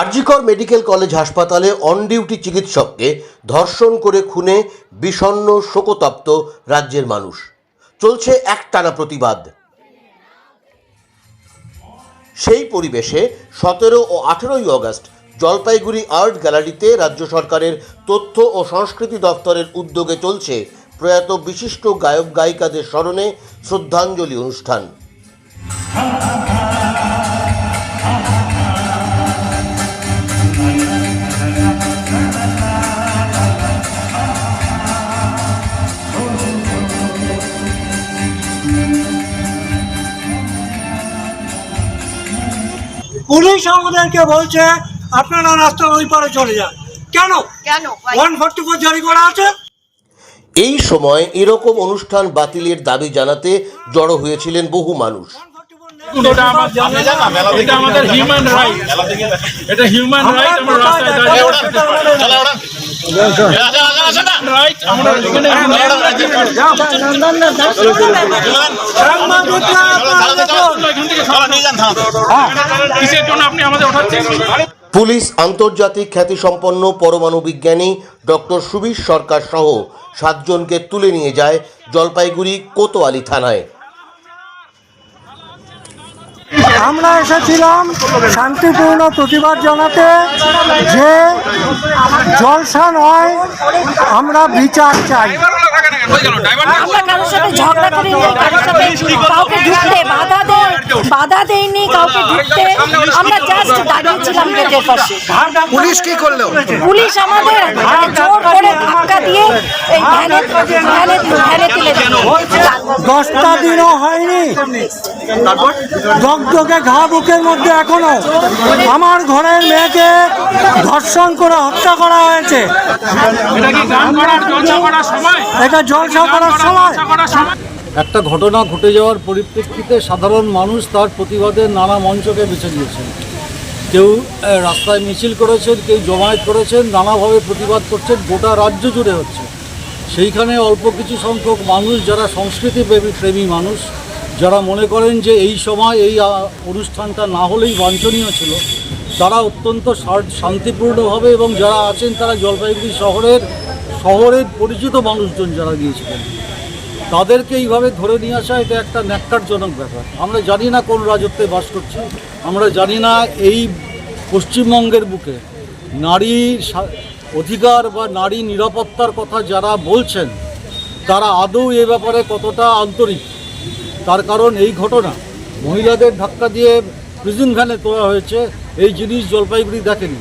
RG Kar medical college হাসপাতালে on duty চিকিৎসককে ধর্ষণ করে খুনে বিষণ্ণ শোকতপ্ত রাজ্যের মানুষ। চলছে একটানা প্রতিবাদ। সেই পরিবেশে সতেরো ও আঠেরোই অগস্ট জলপাইগুড়ি আর্ট গ্যালারিতে রাজ্য সরকারের তথ্য ও সংস্কৃতি দপ্তরের উদ্যোগে চলছে প্রয়াত বিশিষ্ট গায়ক গায়িকাদের স্মরণে শ্রদ্ধাঞ্জলি অনুষ্ঠান। পুলিশ আমাদেরকে বলছে আপনারা রাস্তার ওই পারে চলে যান। কেন? কেন? ওয়ান ফোর্টি ফোর জারি করা আছে। এই সময় এরকম অনুষ্ঠান বাতিলের দাবি জানাতে জড়ো হয়েছিলেন বহু মানুষ। এটা আমাদের হিউম্যান রাইট এটা হিউম্যান রাইট আমরা রাস্তায় দাঁড়িয়ে পুলিশ আন্তর্জাতিক খ্যাতিসম্পন্ন পরমাণু বিজ্ঞানী ডক্টর সুবীর সরকার সহ সাতজনকে তুলে নিয়ে যায় জলপাইগুড়ি কোতোয়ালি থানায়। আমরা এসেছিলাম শান্তিপূর্ণ প্রতিবাদ জানাতে যে জলসা নয় আমরা বিচার চাই। আমরা কারোর সাথে ঝগড়া করিনি কারোর সাথে কাউকে ঢুকতে বাধা দেয় বাধা দেয়নি কাউকে ঢুকতে। আমরা জাস্ট দাঁড়িয়েছিলাম গেটের পাশে। পুলিশ কি করল? পুলিশ আমাদের জোর করে ধাক্কা দিয়ে এই ভ্যানে ভ্যানে ভ্যানে তুলে দিল। দশটা দিনও হয়নি। দগদগে ঘা বুকের মধ্যে এখনও। আমার ঘরের মেয়েকে ধর্ষণ করে হত্যা করা হয়েছে। এটা জলসা করার সময়? একটা ঘটনা ঘটে যাওয়ার পরিপ্রেক্ষিতে সাধারণ মানুষ তার প্রতিবাদে নানা মঞ্চকে বেছে নিয়েছেন। কেউ রাস্তায় মিছিল করেছেন কেউ জমায়েত করেছেন নানাভাবে প্রতিবাদ করছেন গোটা রাজ্য জুড়ে হচ্ছে। সেইখানে অল্প কিছু সংখ্যক মানুষ, যারা সংস্কৃতি প্রেমী মানুষ, যারা মনে করেন যে এই সময় এই অনুষ্ঠানটা না হলেই বাঞ্ছনীয় ছিল, তারা অত্যন্ত শান্তিপূর্ণভাবে এবং যারা আছেন তারা জলপাইগুড়ি শহরের শহরের পরিচিত মানুষজন যারা গিয়েছিলেন, তাদেরকে এইভাবে ধরে নিয়ে আসা এটা একটা ন্যাক্কারজনক ব্যাপার। আমরা জানি না কোন রাজত্বে বাস করছি, আমরা জানি না এই পশ্চিমবঙ্গের বুকে নারী অধিকার বা নারী নিরাপত্তার কথা যারা বলছেন, তারা আদৌ এ ব্যাপারে কতটা আন্তরিক? তার কারণ এই ঘটনা, মহিলাদের ধাক্কা দিয়ে প্রিজন ভ্যানে তোলা হয়েছে, এই জিনিস জলপাইগুড়ি দেখেনি।